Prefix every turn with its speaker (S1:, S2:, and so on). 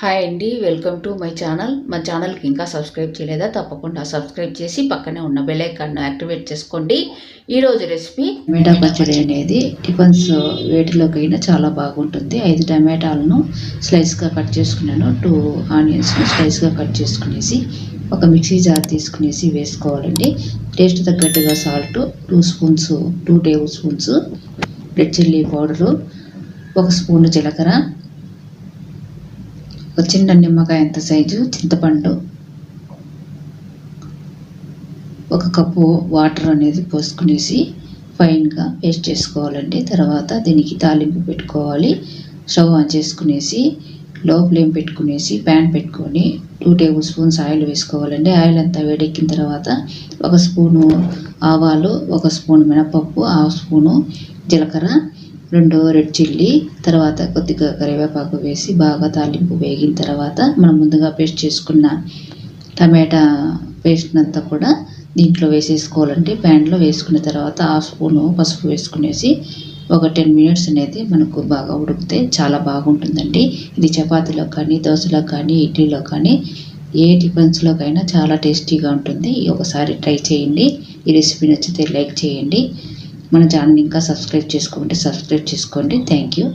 S1: Hi అండి welcome to my channel. మా ఛానల్కి ఇంకా సబ్స్క్రైబ్ చేయలేదా? తప్పకుండా సబ్స్క్రైబ్ చేసి పక్కనే ఉన్న బెల్ ఐకాన్ను యాక్టివేట్ చేసుకోండి. ఈరోజు రెసిపీ టమాటా పచ్చడి. అనేది టిఫిన్స్ వేటిలోకైనా చాలా బాగుంటుంది. ఐదు టమాటాలను స్లైస్గా కట్ చేసుకున్నాను. టూ ఆనియన్స్ని స్లైస్గా కట్ చేసుకునేసి ఒక మిక్సీ జార్ తీసుకునేసి వేసుకోవాలండి. టేస్ట్ తగ్గట్టుగా salt two spoons two table spoons red chilli powder ఒక స్పూన్ జీలకర్ర ఒక చిన్న నిమ్మకాయ ఎంత సైజు? చింతపండు. ఒక కప్పు వాటర్ అనేది పోసుకునేసి ఫైన్గా పేస్ట్ చేసుకోవాలండి. తర్వాత దీనికి తాలింపు పెట్టుకోవాలి. స్టవ్ ఆన్ చేసుకునేసి లో ఫ్లేమ్ పెట్టుకునేసి ప్యాన్ పెట్టుకొని టూ టేబుల్ స్పూన్స్ ఆయిల్ వేసుకోవాలండి. ఆయిల్ అంతా వేడెక్కిన తర్వాత ఒక స్పూను ఆవాలు ఒక స్పూన్ మినపప్పు హాఫ్ స్పూను జీలకర్ర రెండో రెడ్ చిల్లీ తర్వాత కొద్దిగా కరివేపాకు వేసి బాగా తాలింపు వేగిన తర్వాత మనం ముందుగా పేస్ట్ చేసుకున్న టమాటా పేస్ట్ అంతా కూడా దీంట్లో వేసేసుకోవాలండి ప్యాన్లో వేసుకున్న తర్వాత ఆ స్పూను పసుపు వేసుకునేసి ఒక టెన్ మినిట్స్ అనేది మనకు బాగా ఉడికితే చాలా బాగుంటుందండి. ఇది చపాతీలో కానీ దోశలో కానీ ఇడ్లీలో కానీ ఏ టిఫిన్స్లోకైనా చాలా టేస్టీగా ఉంటుంది. ఒకసారి ట్రై చేయండి. ఈ రెసిపీ నచ్చితే లైక్ చేయండి. మన ఛానల్ ఇంకా సబ్స్క్రైబ్ చేసుకోండి సబ్స్క్రైబ్ చేసుకోండి. Thank you.